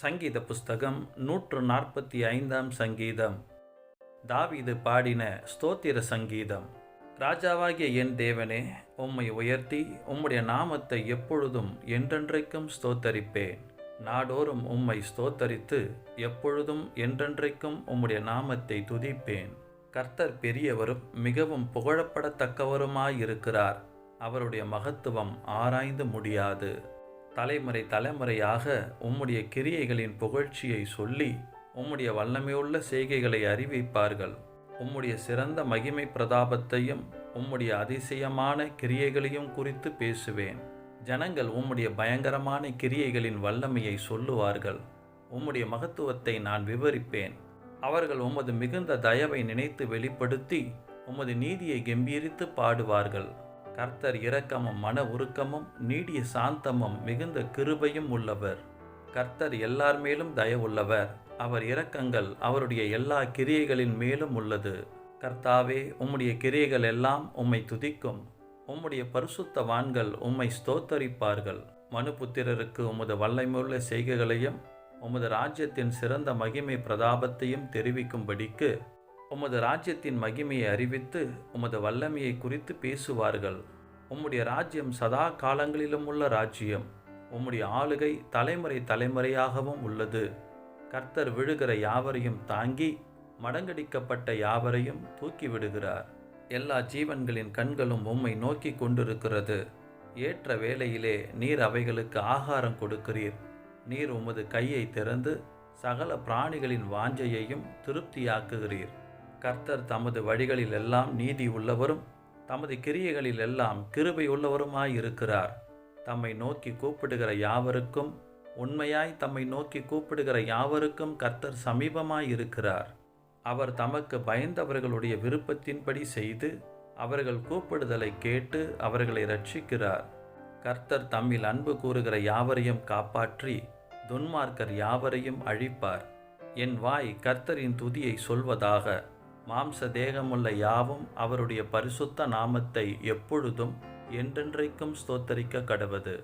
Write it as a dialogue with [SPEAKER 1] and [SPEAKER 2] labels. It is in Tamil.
[SPEAKER 1] சங்கீத புஸ்தகம் நூற்று நாற்பத்தி ஐந்தாம் சங்கீதம் தாவிது பாடின ஸ்தோத்திர சங்கீதம் ராஜாவாகிய என் தேவனே உம்மை உயர்த்தி உம்முடைய நாமத்தை எப்பொழுதும் என்றென்றைக்கும் ஸ்தோத்தரிப்பேன் நாடோறும் உம்மை ஸ்தோத்தரித்து எப்பொழுதும் என்றென்றைக்கும் உம்முடைய நாமத்தை துதிப்பேன் கர்த்தர் பெரியவரும் மிகவும் புகழப்படத்தக்கவருமாயிருக்கிறார் அவருடைய மகத்துவம் ஆராய்ந்து முடியாது தலைமுறை தலைமுறையாக உம்முடைய கிரியைகளின் புகழ்ச்சியை சொல்லி உம்முடைய வல்லமையுள்ள செய்கைகளை அறிவிப்பார்கள் உம்முடைய சிறந்த மகிமை பிரதாபத்தையும் உம்முடைய அதிசயமான கிரியைகளையும் குறித்து பேசுவேன் ஜனங்கள் உம்முடைய பயங்கரமான கிரியைகளின் வல்லமையை சொல்லுவார்கள் உம்முடைய மகத்துவத்தை நான் விவரிப்பேன் அவர்கள் உமது மிகுந்த தயவை நினைத்து வெளிப்படுத்தி உமது நீதியை கெம்பீரித்து பாடுவார்கள் கர்த்தர் இரக்கமும் மன உருக்கமும் நீடிய சாந்தமும் மிகுந்த கிருபையும் உள்ளவர் கர்த்தர் எல்லார் மேலும் தயவுள்ளவர் அவர் இரக்கங்கள் அவருடைய எல்லா கிரியைகளின் மேலும் உள்ளது கர்த்தாவே உம்முடைய கிரியைகள் எல்லாம் உம்மை துதிக்கும் உம்முடைய பரிசுத்தவான்கள் உம்மை ஸ்தோத்தரிப்பார்கள் மனுபுத்திரருக்கு உமது வல்லமுள்ள செய்கைகளையும் உமது ராஜ்யத்தின் சிறந்த மகிமை பிரதாபத்தையும் தெரிவிக்கும்படிக்கு உமது ராஜ்யத்தின் மகிமையை அறிவித்து உமது வல்லமையை குறித்து பேசுவார்கள் உம்முடைய ராஜ்யம் சதா காலங்களிலும் உள்ள ராஜ்யம் உம்முடைய ஆளுகை தலைமுறை தலைமுறையாகவும் உள்ளது கர்த்தர் விழுகிற யாவரையும் தாங்கி மடங்கடிக்கப்பட்ட யாவரையும் தூக்கிவிடுகிறார் எல்லா ஜீவன்களின் கண்களும் உம்மை நோக்கி கொண்டிருக்கிறது ஏற்ற வேளையிலே நீர் அவைகளுக்கு ஆகாரம் கொடுக்கிறீர் நீர் உமது கையை திறந்து சகல பிராணிகளின் வாஞ்சையையும் திருப்தியாக்குகிறீர் கர்த்தர் தமது வழிகளில் எல்லாம் நீதி உள்ளவரும் தமது கிரியைகளில் எல்லாம் கிருபை உள்ளவருமாயிருக்கிறார் தம்மை நோக்கி கூப்பிடுகிற யாவருக்கும் உண்மையாய் தம்மை நோக்கி கூப்பிடுகிற யாவருக்கும் கர்த்தர் சமீபமாயிருக்கிறார் அவர் தமக்கு பயந்தவர்களுடைய விருப்பத்தின்படி செய்து அவர்கள் கூப்பிடுதலை கேட்டு அவர்களை ரட்சிக்கிறார் கர்த்தர் தம்மில் அன்பு கூறுகிற யாவரையும் காப்பாற்றி துன்மார்க்கர் யாவரையும் அழிப்பார் என் வாய் கர்த்தரின் துதியை சொல்வதாக மாம்ச தேகமுள்ள யாவும் அவருடைய பரிசுத்த நாமத்தை எப்பொழுதும் என்றென்றைக்கும் ஸ்தோத்தரிக்க கடவது